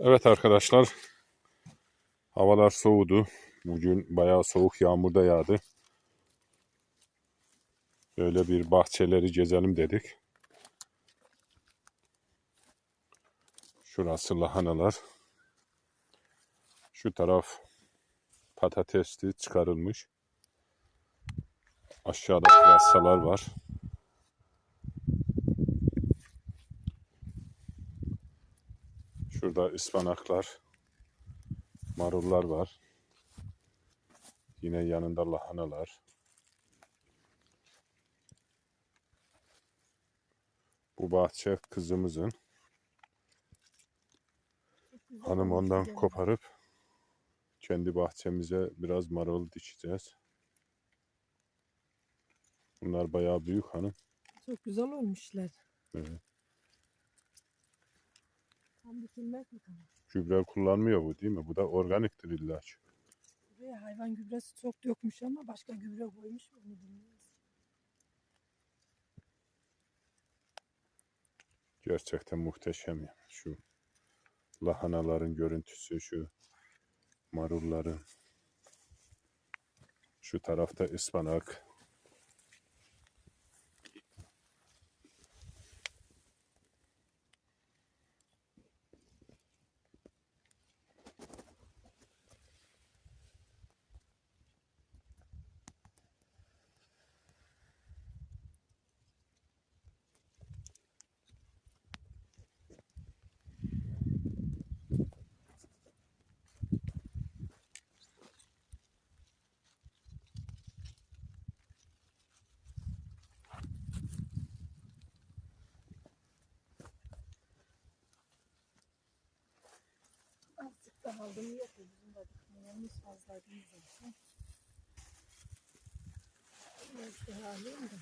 Evet arkadaşlar. Havalar soğudu. Bugün bayağı soğuk yağmur da yağdı. Böyle bir bahçeleri gezelim dedik. Şurası lahanalar. Şu taraf patatesli çıkarılmış. Aşağıda pırasalar var. Şurada ıspanaklar, marullar var. Yine yanında lahanalar. Bu bahçe kızımızın. Hanım ondan koparıp kendi bahçemize biraz marul dikeceğiz. Bunlar bayağı büyük hanım. Çok güzel olmuşlar. Evet. Dikilmek mi tamam? Gübre kullanmıyor bu değil mi? Bu da organiktir illa ki. Buraya hayvan gübresi çok dökmüş ama başka gübre koymuş mu onu bilmiyoruz. Gerçekten muhteşem ya. Şu lahanaların görüntüsü, şu marulların. Şu tarafta ıspanak. Aldım yok. Bizim de dikmemiz fazla değil zaten. Neyse halim de.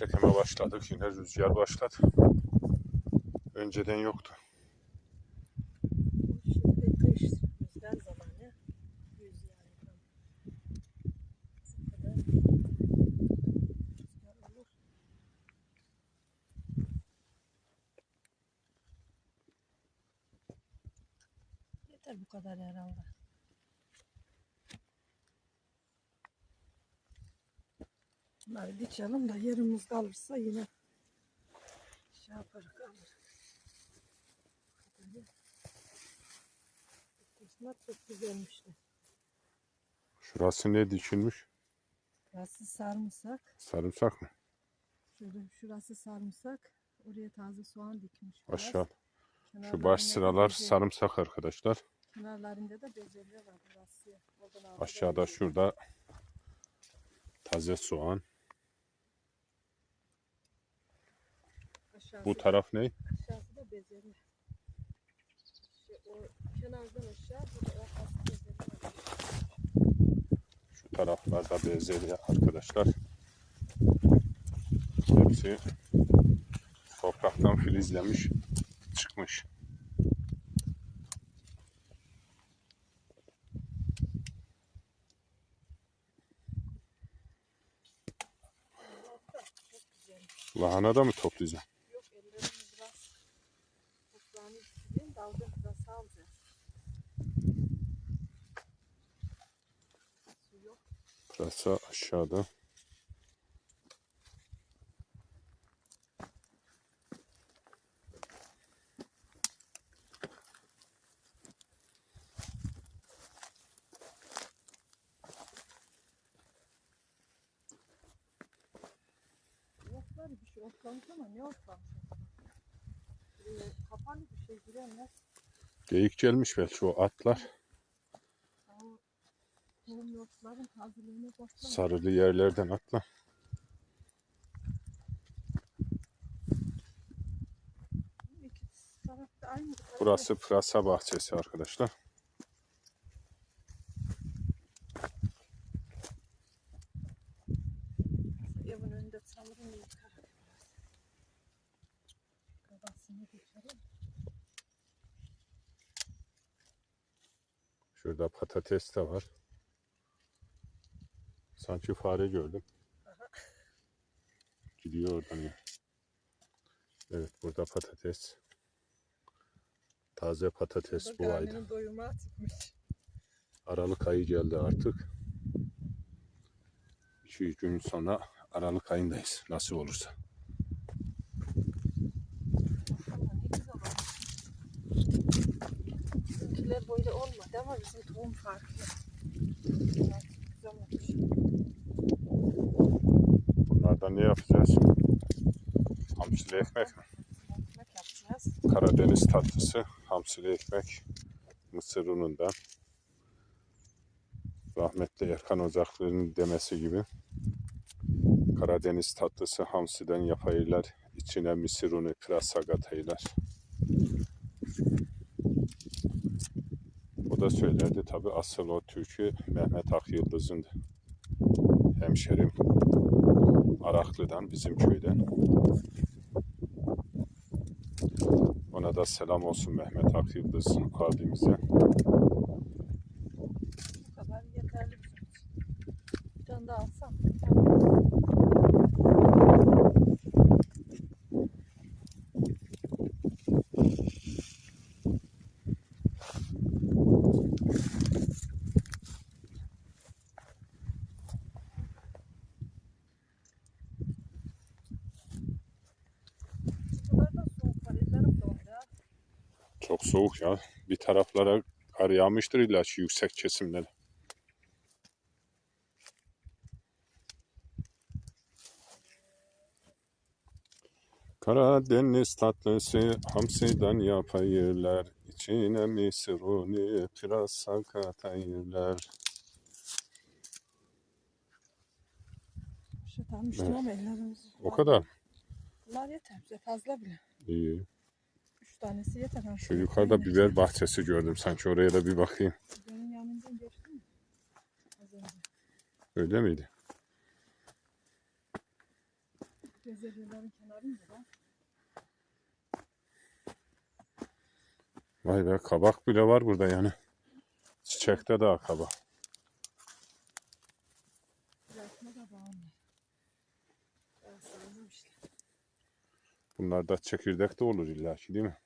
Çekime başladık. Yine rüzgar başladı. Önceden yoktu. Yeter bu kadar herhalde. Bunları dikelim de yerimiz kalırsa yine şey yaparız alır. Böyle. Kısmet çok güzelmişti. Şurası ne dikilmiş? Burası sarımsak. Sarımsak mı? Şöyle şurası sarımsak. Oraya taze soğan dikmiş. biraz. Aşağı. Şu baş sıralar bezelye- sarımsak arkadaşlar. Kenarlarında da bezelye var burası. Aşağıda şurada taze soğan. Aşağısı, Bu taraf ne? aşağısı da bezelye. İşte o kenardan aşağı bu da arkası bezelye. var. Şu taraflarda bezelye arkadaşlar. Hepsi topraktan filizlemiş çıkmış. Lahana da mı toplayacağım? Yok ellerimi biraz toprağını sileyim dalga biraz alacağız. Su yok. Pırasa aşağıda. Otlar ama ne otlamış kapalı bir şey giremez. Geyik gelmiş belki o atlar. Sarılı yerlerden aynı. Burası pırasa bahçesi arkadaşlar. Evin önünde. Şurada patates de var. Sanki fare gördüm. Gidiyor oradan ya. Evet burada patates. Taze patates Burada bu ayda. Aralık ayı geldi artık. 2 gün sonra Aralık ayındayız. Nasıl olursa. Bizimkiler böyle olmadı ama bizim tohum farklı. Güzel olmuş. Bunlardan ne yapacağız? Hamsili ekmek mi? Ekmek yapacağız. Karadeniz tatlısı, hamsili ekmek, mısır unundan. Rahmetli Erkan Ocaklı'nın demesi gibi. Karadeniz tatlısı hamsiden yapayırlar, içine mısır unu, pırasa katayırlar. O da söylerdi tabi asıl o türkü Mehmet Akyıldız'ındı. Hemşerim Araklı'dan, bizim köyden. Ona da selam olsun Mehmet Akyıldız abimize. Bu kadar yeterli bizim için. Bir tane daha alsam. Bu kadar da soğuk var. Ellerim dondu ya. Çok soğuk ya. Bir taraflara kar yağmıştır illa şu yüksek kesimlere. Karadeniz tatlısı hamsiden yapayırlar. İçine mısır unu, pırasa katayırlar. Şey Evet. O kadar. Bunlar yeter bize fazla bile. İyi. Tanesi yeter. Ha, Şu yukarıda biber bahçesi gördüm. Sanki oraya da bir bakayım. Benim yanımdan geçti mi? Az önce. Öyle miydi? Bezelyelerin kenarında da. Vay be kabak bile var burada yani. Çiçekte daha kabak. Bırakma da bağımlı. Ben sevmem işte. Bunlar da çekirdek de olur illa ki değil mi?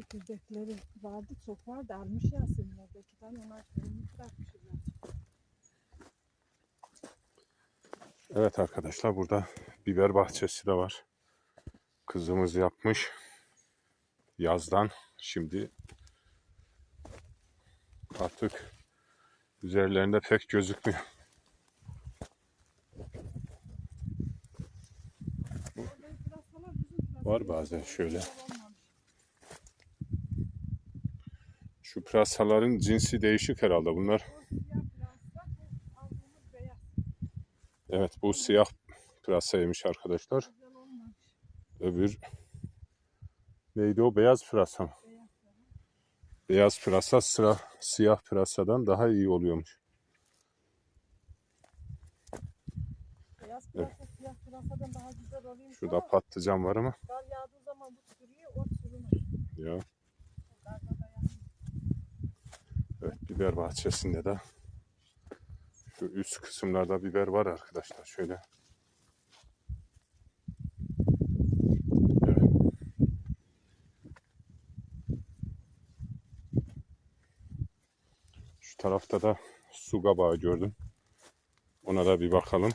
Çekirdekleri vardı çok vardı. Almış Yasinler. İki tane onlar kendini bırakmışlar. Evet arkadaşlar burada biber bahçesi de var. Kızımız yapmış. Yazdan şimdi artık üzerlerinde pek gözükmüyor. Var bazen şöyle. Olmamış. Şu pırasaların cinsi değişik herhalde bunlar. Evet bu siyah pırasaymış arkadaşlar. Öbür neydi o beyaz pırasa mı? Beyaz. Pırasa sıra siyah pırasadan daha iyi oluyormuş. Oluyor. Şurada patlıcan var ama Kar yağdığı zaman bu çürüyor, o çürümüyor. ya biber bahçesinde de şu üst kısımlarda biber var arkadaşlar şöyle. Tarafta da su kabağı gördüm. Ona da bir bakalım.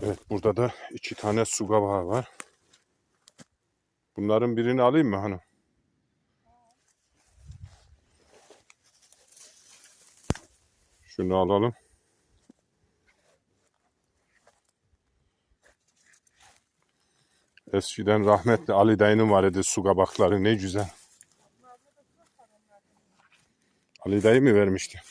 Evet burada da iki tane su kabağı var. Bunların birini alayım mı hanım? Şunu alalım. Eskiden rahmetli Ali dayının var idi su kabakları ne güzel. Ali dayı mı vermişti?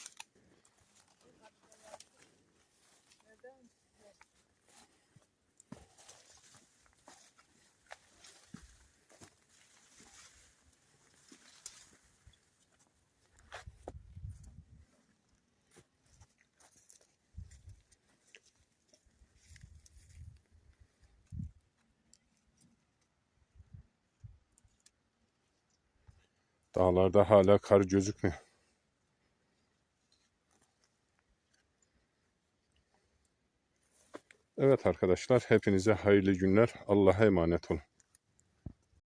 Dağlarda hala kar gözükmüyor. Evet arkadaşlar hepinize hayırlı günler. Allah'a emanet olun.